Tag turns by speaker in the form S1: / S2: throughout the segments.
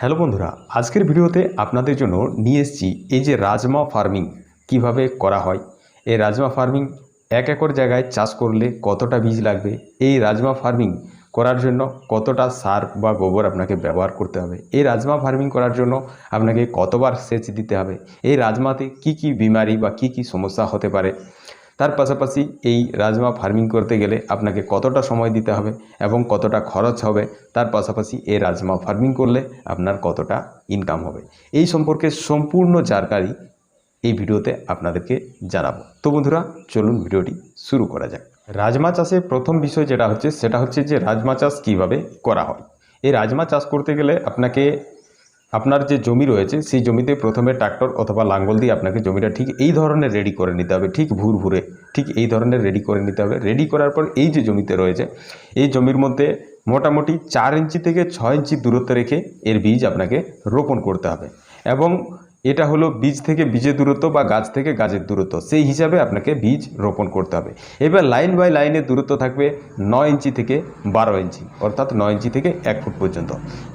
S1: Hello বন্ধুরা, আজকের ভিডিওতে আপনাদের জন্য নিয়ে এসেছি এই যে রাজমা ফার্মিং কীভাবে করা হয়। এই রাজমা ফার্মিং এক একর জায়গায় চাষ করলে কতটা বীজ লাগবে? এই রাজমা ফার্মিং করার জন্য কতটা সার বা গোবর আপনাকে ব্যবহার করতে হবে? এই রাজমা ফার্মিং করার জন্য আপনাকে কতবার সেচ দিতে হবে? এই রাজমাতে কি কি বিমারি বা কি কি সমস্যা হতে পারে? তার পাশাপাশি এই রাজমা ফার্মিং করতে গেলে আপনাকে কতটা সময় দিতে হবে এবং কতটা খরচ হবে, তার পাশাপাশি এই রাজমা ফার্মিং করলে আপনার কতটা ইনকাম হবে। এই সম্পর্কে সম্পূর্ণ জারকারি এই ভিডিওতে আপনাদেরকে জানাব। তো বন্ধুরা, চলুন ভিডিওটি শুরু করা যাক। রাজমা চাষের প্রথম বিষয় যেটা হচ্ছে, সেটা হচ্ছে যে রাজমা চাষ কীভাবে করা হয়। এই রাজমা চাষ করতে গেলে আপনাকে আপনার যে জমি রয়েছে, সেই জমিতে প্রথমে ট্রাক্টর অথবা লাঙ্গল দিয়ে আপনাকে জমিটা ঠিক এই ধরনের রেডি করে নিতে হবে, ঠিক ভুর ভুরে, ঠিক এই ধরনের রেডি করে নিতে হবে। রেডি করার পর এই যে জমিতে রয়েছে, এই জমির মধ্যে মোটামুটি চার ইঞ্চি থেকে ছয় ইঞ্চি দূরত্ব রেখে এর বীজ আপনাকে রোপণ করতে হবে এবং এটা হলো বীজ থেকে বীজের দূরত্ব বা গাছ থেকে গাছের দূরত্ব, সেই হিসাবে আপনাকে বীজ রোপণ করতে হবে। এবার লাইন বাই লাইনের দূরত্ব থাকবে নয় ইঞ্চি থেকে বারো ইঞ্চি, অর্থাৎ নয় ইঞ্চি থেকে এক ফুট পর্যন্ত।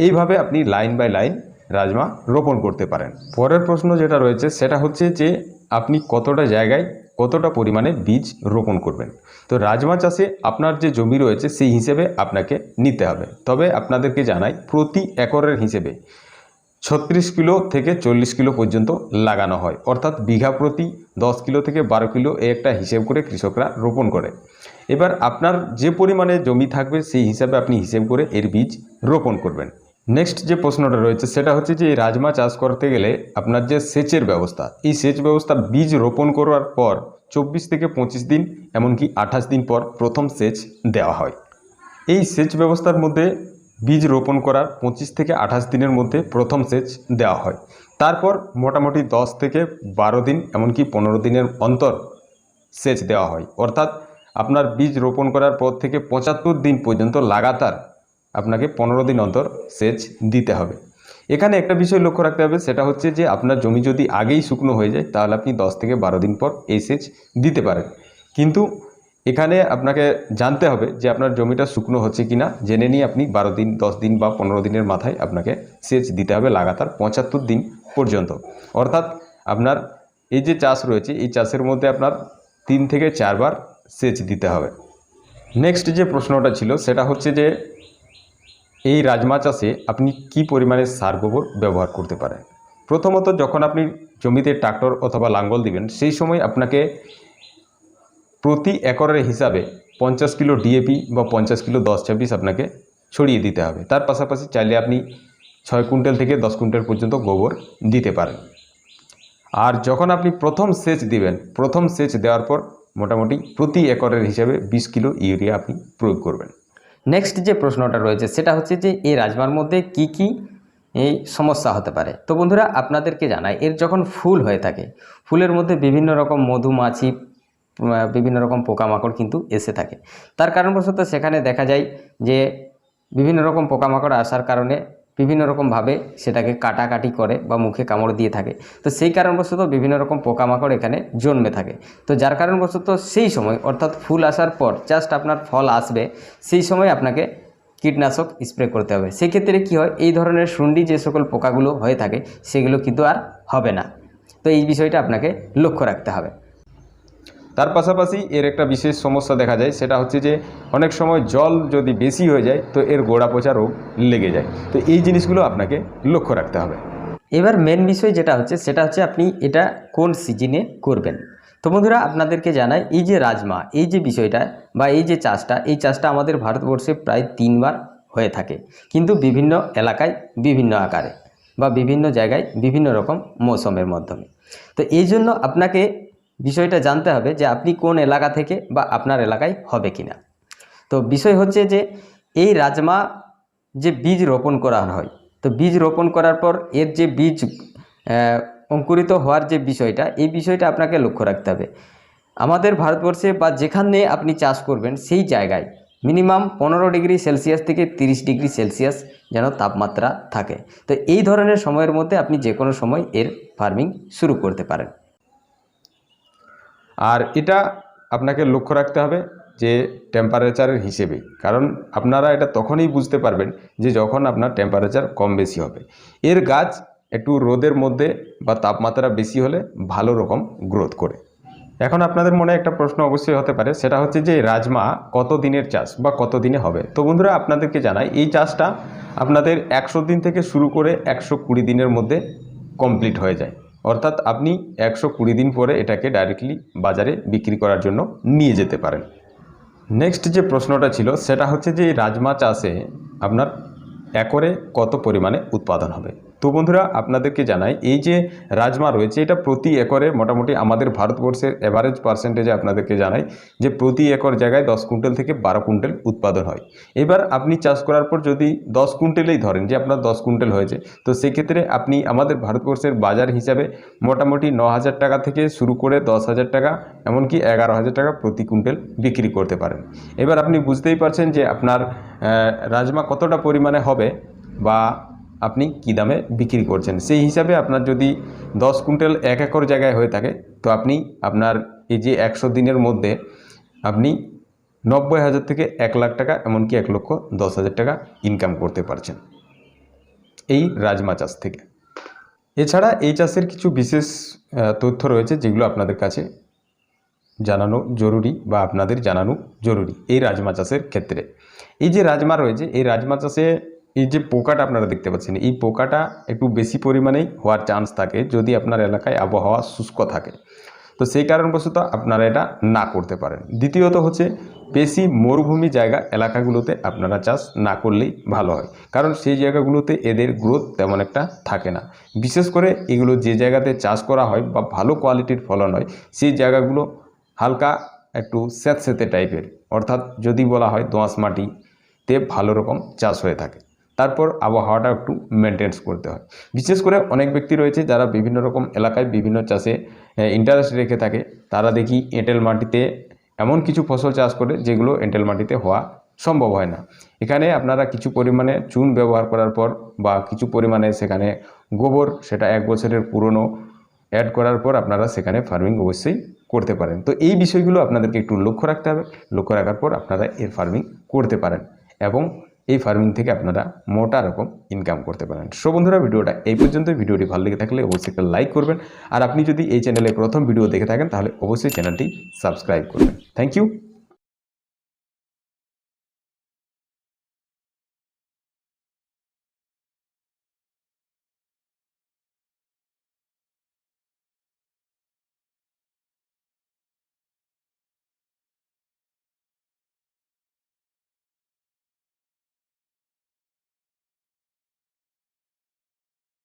S1: এইভাবে আপনি লাইন বাই লাইন রাজমা রোপণ করতে পারেন। পরের প্রশ্ন যেটা রয়েছে, সেটা হচ্ছে যে আপনি কতটা জায়গায় কতটা পরিমাণে বীজ রোপণ করবেন। তো রাজমা চাষে আপনার যে জমি রয়েছে, সেই হিসেবে আপনাকে নিতে হবে। তবে আপনাদেরকে জানাই, প্রতি একরের হিসেবে ছত্রিশ কিলো থেকে চল্লিশ কিলো পর্যন্ত লাগানো হয়। অর্থাৎ বিঘা প্রতি দশ কিলো থেকে বারো কিলো এই একটা হিসেব করে কৃষকরা রোপণ করে। এবার আপনার যে পরিমাণে জমি থাকবে, সেই হিসাবে আপনি হিসেব করে এর বীজ রোপণ করবেন। নেক্সট যে প্রশ্নটা রয়েছে, সেটা হচ্ছে যে এই রাজমা চাষ করতে গেলে আপনার যে সেচের ব্যবস্থা, এই সেচ ব্যবস্থা বীজ রোপণ করার পর চব্বিশ থেকে পঁচিশ দিন, এমনকি আঠাশ দিন পর প্রথম সেচ দেওয়া হয়। এই সেচ ব্যবস্থার মধ্যে বীজ রোপণ করার পঁচিশ থেকে আঠাশ দিনের মধ্যে প্রথম সেচ দেওয়া হয়। তারপর মোটামুটি দশ থেকে বারো দিন, এমনকি পনেরো দিনের অন্তর সেচ দেওয়া হয়। অর্থাৎ আপনার বীজ রোপণ করার পর থেকে পঁচাত্তর দিন পর্যন্ত লাগাতার আপনাকে পনেরো দিন অন্তর সেচ দিতে হবে। এখানে একটা বিষয় লক্ষ্য রাখতে হবে, সেটা হচ্ছে যে আপনার জমি যদি আগেই শুকনো হয়ে যায়, তাহলে আপনি দশ থেকে বারো দিন পর এই সেচ দিতে পারেন। কিন্তু এখানে আপনাকে জানতে হবে যে আপনার জমিটা শুকনো হচ্ছে কি না জেনে নিয়ে আপনি বারো দিন, দশ দিন বা পনেরো দিনের মাথায় আপনাকে সেচ দিতে হবে লাগাতার পঁচাত্তর দিন পর্যন্ত। অর্থাৎ আপনার এই যে চাষ রয়েছে, এই চাষের মধ্যে আপনার তিন থেকে চারবার সেচ দিতে হবে। নেক্সট যে প্রশ্নটা ছিল, সেটা হচ্ছে যে এই রাজমা চাষে আপনি কি পরিমাণে সার গোবর ব্যবহার করতে পারেন? প্রথমত যখন আপনি জমিতে ট্রাক্টর অথবা লাঙ্গল দিবেন, সেই সময় আপনাকে প্রতি একরের হিসাবে পঞ্চাশ কিলো ডিএপি বা পঞ্চাশ কিলো দশ ছাব্বিশ আপনাকে ছড়িয়ে দিতে হবে। তার পাশাপাশি চাইলে আপনি ছয় কুইন্টাল থেকে দশ কুইন্টাল পর্যন্ত গোবর দিতে পারেন। আর যখন আপনি প্রথম সেচ দিবেন, প্রথম সেচ দেওয়ার পর মোটামুটি প্রতি একরের হিসাবে বিশ কিলো ইউরিয়া আপনি প্রয়োগ করবেন।
S2: নেক্সট যে প্রশ্নটা রয়েছে, সেটা হচ্ছে যে এই রাজমার মধ্যে কি কি এই সমস্যা হতে পারে? তো বন্ধুরা, আপনাদেরকে জানাই, এর যখন ফুল হয়ে থাকে, ফুলের মধ্যে বিভিন্ন রকম মধুমাছি বিভিন্ন রকম পোকামাকড় কিন্তু এসে থাকে। তার কারণবশত সেখানে দেখা যায় যে বিভিন্ন রকম পোকামাকড় আসার কারণে বিভিন্ন রকমভাবে সেটাকে কাটাকাটি করে বা মুখে কামড় দিয়ে থাকে। তো সেই কারণবশত বিভিন্ন রকম পোকামাকড় এখানে জন্মে থাকে। তো যার কারণবশত সেই সময়, অর্থাৎ ফুল আসার পর জাস্ট আপনার ফল আসবে, সেই সময় আপনাকে কীটনাশক স্প্রে করতে হবে। সেক্ষেত্রে কী হয়, এই ধরনের শুন্ডি যে সকল পোকাগুলো হয়ে থাকে, সেগুলো কিন্তু আর হবে না। তো এই বিষয়টা আপনাকে লক্ষ্য রাখতে হবে।
S1: তার পাশাপাশি এর একটা বিশেষ সমস্যা দেখা যায়, সেটা হচ্ছে যে অনেক সময় জল যদি বেশি হয়ে যায়, তো এর গোড়া পচা রোগ লেগে যায়। তো এই জিনিসগুলো আপনাকে লক্ষ্য রাখতে হবে।
S2: এবার মেন বিষয় যেটা হচ্ছে, সেটা হচ্ছে আপনি এটা কোন সিজনে করবেন। তো বন্ধুরা, আপনাদেরকে জানাই, এই যে রাজমা, এই যে বিষয়টা বা এই যে চাষটা, এই চাষটা আমাদের ভারতবর্ষে প্রায় তিনবার হয়ে থাকে। কিন্তু বিভিন্ন এলাকায় বিভিন্ন আকারে বা বিভিন্ন জায়গায় বিভিন্ন রকম মৌসুমের মাধ্যমে। তো এই জন্য আপনাকে বিষয়টা জানতে হবে যে আপনি কোন এলাকা থেকে বা আপনার এলাকায় হবে কিনা। তো বিষয় হচ্ছে যে এই রাজমা যে বীজ রোপণ করা হয়, তো বীজ রোপণ করার পর এর যে বীজ অঙ্কুরিত হওয়ার যে বিষয়টা, এই বিষয়টা আপনাকে লক্ষ্য রাখতে হবে। আমাদের ভারতবর্ষে বা যেখানে আপনি চাষ করবেন, সেই জায়গায় মিনিমাম পনেরো ডিগ্রি সেলসিয়াস থেকে তিরিশ ডিগ্রি সেলসিয়াস যেন তাপমাত্রা থাকে। তো এই ধরনের সময়ের মধ্যে আপনি যে কোনো সময় এর ফার্মিং শুরু করতে পারেন।
S1: আর এটা আপনাকে লক্ষ্য রাখতে হবে যে টেম্পারেচারের হিসেবে। কারণ আপনারা এটা তখনই বুঝতে পারবেন যে যখন আপনার টেম্পারেচার কম বেশি হবে। এর গাছ একটু রোদের মধ্যে বা তাপমাত্রা বেশি হলে ভালো রকম গ্রোথ করে। এখন আপনাদের মনে একটা প্রশ্ন অবশ্যই হতে পারে, সেটা হচ্ছে যে রাজমা কত দিনের চাষ বা কত দিনে হবে? তো বন্ধুরা, আপনাদেরকে জানাই, এই চাষটা আপনাদের একশো দিন থেকে শুরু করে একশো কুড়ি দিনের মধ্যে কমপ্লিট হয়ে যায়। অর্থাৎ আপনি একশো কুড়ি দিন পরে এটাকে ডাইরেক্টলি বাজারে বিক্রি করার জন্য নিয়ে যেতে পারেন। নেক্সট যে প্রশ্নটা ছিল, সেটা হচ্ছে যে রাজমা চাষে আপনার একরে কত পরিমাণে উৎপাদন হবে? তো বন্ধুরা, আপনাদেরকে জানাই, এই যে রাজমা রয়েছে, এটা প্রতি একরে মোটামুটি আমাদের ভারতবর্ষের অ্যাভারেজ পার্সেন্টেজে আপনাদেরকে জানাই যে প্রতি একর জায়গায় দশ কুইন্টাল থেকে বারো কুইন্টাল উৎপাদন হয়। এবার আপনি চাষ করার পর যদি দশ কুইন্টালেই ধরেন যে আপনার দশ কুইন্টাল হয়েছে, তো সেক্ষেত্রে আপনি আমাদের ভারতবর্ষের বাজার হিসাবে মোটামুটি ন হাজার টাকা থেকে শুরু করে দশ হাজার টাকা, এমনকি এগারো হাজার টাকা প্রতি কুইন্টাল বিক্রি করতে পারেন। এবার আপনি বুঝতেই পারছেন যে আপনার রাজমা কতটা পরিমাণে হবে বা আপনি কী দামে বিক্রি করছেন? সেই হিসাবে আপনার যদি দশ কুইন্টাল এক একর জায়গায় হয়ে থাকে, তো আপনি আপনার এই যে একশো দিনের মধ্যে আপনি নব্বই হাজার থেকে এক লাখ টাকা, এমনকি এক লক্ষ দশ হাজার টাকা ইনকাম করতে পারছেন। এই রাজমা চাষ থেকে। এছাড়া এই চাষের কিছু বিশেষ তথ্য রয়েছে যেগুলো আপনাদের কাছে জানানো জরুরি বা আপনাদের জানানো জরুরি এই রাজমা চাষের ক্ষেত্রে। এই যে রাজমা রয়েছে, এই রাজমা চাষে এই যে পোকাটা আপনারা দেখতে পাচ্ছেন, এই পোকাটা একটু বেশি পরিমাণেই হওয়ার চান্স থাকে যদি আপনার এলাকায় আবহাওয়া শুষ্ক থাকে। তো সেই কারণবশত আপনারা এটা না করতে পারেন। দ্বিতীয়ত হচ্ছে বেশি মরুভূমি জায়গা এলাকাগুলোতে আপনারা চাষ না করলেই ভালো হয়। কারণ সেই জায়গাগুলোতে এদের গ্রোথ তেমন একটা থাকে না। বিশেষ করে এগুলো যে জায়গাতে চাষ করা হয় বা ভালো কোয়ালিটির ফলন হয়, সেই জায়গাগুলো হালকা একটু স্যাঁতস্যাঁতে টাইপের অর্থাৎ যদি বলা হয় দোঁয়াশ মাটিতে ভালো রকম চাষ হয়ে থাকে। তারপর আবহাওয়াটা একটু মেনটেন্স করতে হয়। বিশেষ করে অনেক ব্যক্তি রয়েছে যারা বিভিন্ন রকম এলাকায় বিভিন্ন চাষে ইন্টারেস্ট রেখে থাকে। তারা দেখি এঁটেল মাটিতে এমন কিছু ফসল চাষ করে যেগুলো এঁটেল মাটিতে হওয়া সম্ভব হয় না। এখানে আপনারা কিছু পরিমাণে চুন ব্যবহার করার পর বা কিছু পরিমাণে সেখানে গোবর, সেটা এক বছরের পুরনো অ্যাড করার পর আপনারা সেখানে ফার্মিং অবশ্যই করতে পারেন। তো এই বিষয়গুলো আপনাদেরকে একটু লক্ষ্য রাখতে হবে। লক্ষ্য রাখার পর আপনারা এর ফার্মিং করতে পারেন। এবং এই ফার্মিং থেকে আপনারা মোটা রকম ইনকাম করতে পারেন। সো বন্ধুরা, ভিডিওটা এই পর্যন্ত ভিডিওটি ভালো লেগে থাকলে অবশ্যই একটা লাইক করবেন। আর আপনি যদি এই চ্যানেলে প্রথম ভিডিও দেখে থাকেন, তাহলে অবশ্যই চ্যানেলটি সাবস্ক্রাইব করবেন। Thank you